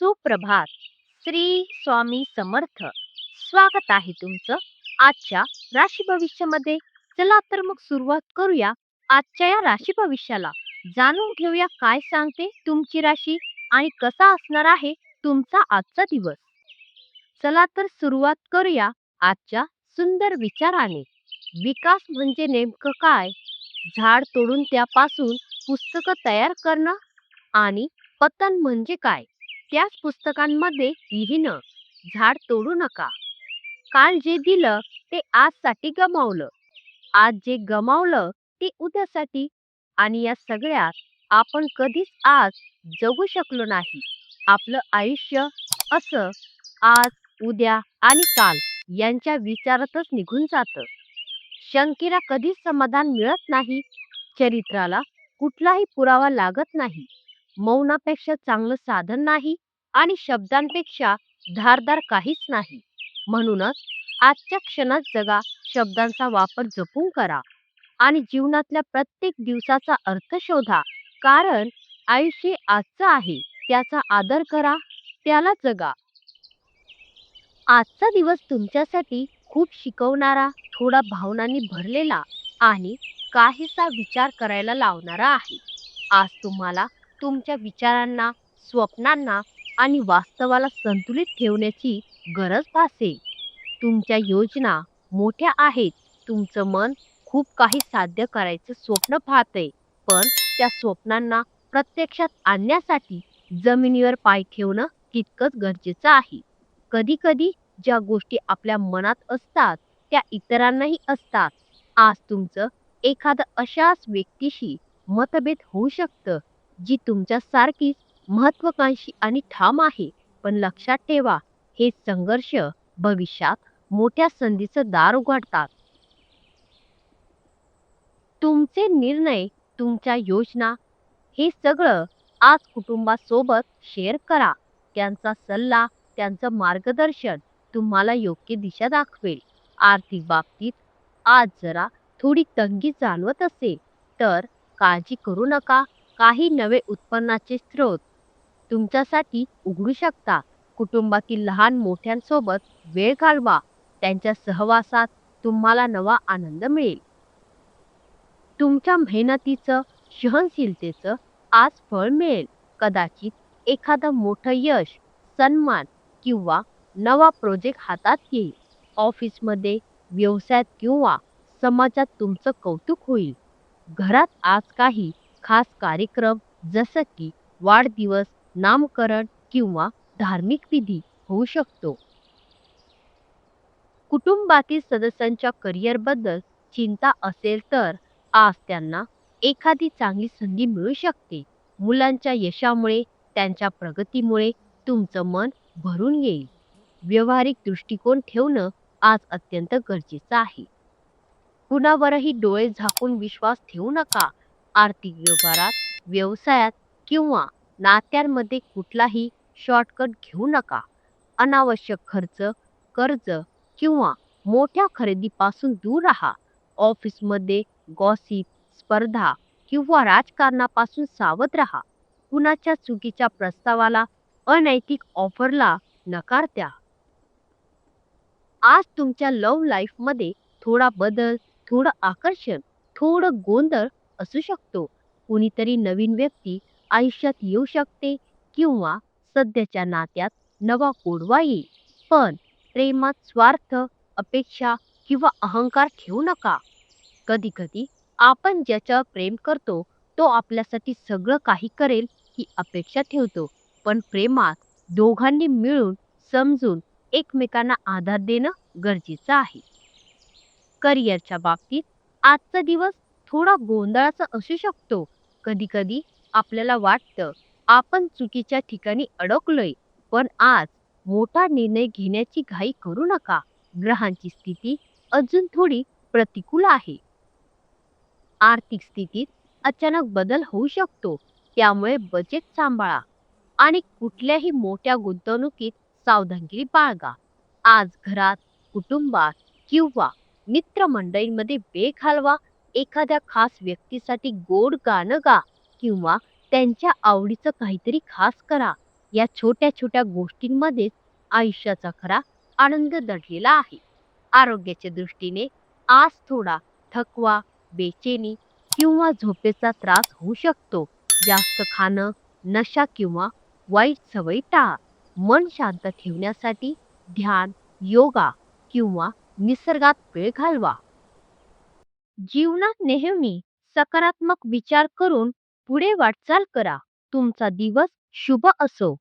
सुप्रभात. श्री स्वामी समर्थ. स्वागत आहे तुमचं आजच्या राशी भविष्यामध्ये. चला तर मग सुरुवात करूया आजच्या या राशी भविष्याला. जाणून घेऊया काय सांगते तुमची राशी आणि कसा असणार आहे तुमचा आजचा दिवस. चला तर सुरुवात करूया आजच्या सुंदर विचाराने. विकास म्हणजे नेमकं काय? झाड तोडून त्यापासून पुस्तकं तयार करणं आणि पतन म्हणजे काय? त्याच पुस्तकांमध्ये लिहिणं झाड तोडू नका. काल जे दिलं ते आजसाठी गमावलं. आज जे गमावलं ते उद्यासाठी. आणि या सगळ्यात आपण कधीच आज जगू शकलो नाही. आपलं आयुष्य असं आज उद्या आणि काल यांच्या विचारातच निघून जातं. शंकेला कधीच समाधान मिळत नाही. चरित्राला कुठलाही पुरावा लागत नाही. मौनापेक्षा चांगलं साधन नाही. आणि शब्दांपेक्षा धारदार काहीच नाही. म्हणूनच आजच्या क्षणात जगा शब्दांचा वापर जपून करा आणि जीवनातल्या प्रत्येक दिवसाचा अर्थ शोधा. कारण आयुष्य आजचं आहे त्याचा आदर करा त्याला जगा. आजचा दिवस तुमच्यासाठी खूप शिकवणारा थोडा भावनांनी भरलेला आणि काहीसा विचार करायला लावणारा आहे. आज तुम्हाला तुमच्या विचारांना स्वप्नांना आणि वास्तवाला संतुलित ठेवण्याची गरज भासेल तुमच्या योजना मोठ्या आहेत. तुमचं मन खूप काही साध्य करायचं स्वप्न पाहतंय पण त्या स्वप्नांना प्रत्यक्षात आणण्यासाठी जमिनीवर पाय ठेवणं तितकंच गरजेचं आहे. कधी कधी ज्या गोष्टी आपल्या मनात असतात त्या इतरांनाही असतात. आज तुमचं एखादं अशाच व्यक्तीशी मतभेद होऊ शकतं जी तुमच्यासारखीच महत्वाकांक्षी आणि ठाम आहे. पण लक्षात ठेवा हे संघर्ष भविष्यात मोठ्या संधीचं दार उघडतात. तुमचे निर्णय तुमच्या योजना हे सगळं आज कुटुंबासोबत शेअर करा. त्यांचा सल्ला त्यांचं मार्गदर्शन तुम्हाला योग्य दिशा दाखवेल. आर्थिक बाबतीत आज जरा थोडी तंगी जाणवत असेल तर काळजी करू नका. काही नवे उत्पन्नाचे स्रोत तुमच्यासाठी उघडू शकता. कुटुंबातील लहान मोठ्यांसोबत वेळ घालवा. त्यांच्या सहवासात तुम्हाला नवा आनंद मिळेल. तुमच्या मेहनतीचं सहनशीलतेचं आज फळ मिळेल. कदाचित एखादं मोठं यश सन्मान किंवा नवा प्रोजेक्ट हातात येईल. ऑफिसमध्ये व्यवसायात किंवा समाजात तुमचं कौतुक होईल. घरात आज काही खास कार्यक्रम जसं की वाढदिवस नामकरण किंवा धार्मिक विधी होऊ शकतो. कुटुंबातील सदस्यांच्या करिअरबद्दल चिंता असेल तर आज त्यांना एखादी चांगली संधी मिळू शकते. मुलांच्या यशामुळे त्यांच्या प्रगतीमुळे तुमचं मन भरून येईल. व्यवहारिक दृष्टिकोन ठेवणं आज अत्यंत गरजेचं आहे. कुणावरही डोळे झाकून विश्वास ठेवू नका. आर्थिक व्यवहारात व्यवसायात किंवा नात्यांमध्ये कुठलाही शॉर्टकट घेऊ नका. अनावश्यक खर्च कर्ज किंवा मोठ्या खरेदीपासून दूर राहा. ऑफिसमध्ये गॉसिप स्पर्धा किंवा राजकारणापासून सावध राहा. कुणाच्या चुकीच्या प्रस्तावाला अनैतिक ऑफरला नकार द्या. आज तुमच्या लव्ह लाईफमध्ये थोडा बदल थोडं आकर्षण थोडं गोंधळ असू शकतो. कुणीतरी नवीन व्यक्ती आयुष्यात येऊ शकते किंवा सध्याच्या नात्यात नवा कोडवा येईल. पण प्रेमात स्वार्थ अपेक्षा किंवा अहंकार ठेवू नका. कधी कधी आपण ज्याच्यावर प्रेम करतो तो आपल्यासाठी सगळं काही करेल ही अपेक्षा ठेवतो. पण प्रेमात दोघांनी मिळून समजून एकमेकांना आधार देणं गरजेचं आहे. करिअरच्या बाबतीत आजचा दिवस थोडा गोंधळाचा असू शकतो. कधी कधी आपल्याला वाटतं आपण चुकीच्या ठिकाणी अडकलोय पण आज मोठा निर्णय घेण्याची घाई करू नका. ग्रहांची स्थिती अजून थोडी प्रतिकूल आहे. आर्थिक स्थितीत अचानक बदल होऊ शकतो त्यामुळे बजेट सांभाळा आणि कुठल्याही मोठ्या गुंतवणुकीत सावधानगिरी बाळगा. आज घरात कुटुंबात किंवा मित्रमंडळींमध्ये वेळ घालवा एखाद्या खास व्यक्तीसाठी गोड गाणं गा. किंवा त्यांच्या आवडीचं काहीतरी खास करा. या छोट्या छोट्या गोष्टींमध्येच आयुष्याचा खरा आनंद दडलेला आहे. आरोग्याच्या दृष्टीने आज थोडा थकवा बेचैनी किंवा झोपेचा त्रास होऊ शकतो. जास्त खाणं नशा किंवा वाईट सवयी टाळा. मन शांत ठेवण्यासाठी ध्यान योगा किंवा निसर्गात वेळ घालवा. जीवनात नेहमी सकारात्मक विचार करून पुढे वाटचाल करा. तुमचा दिवस शुभ असो.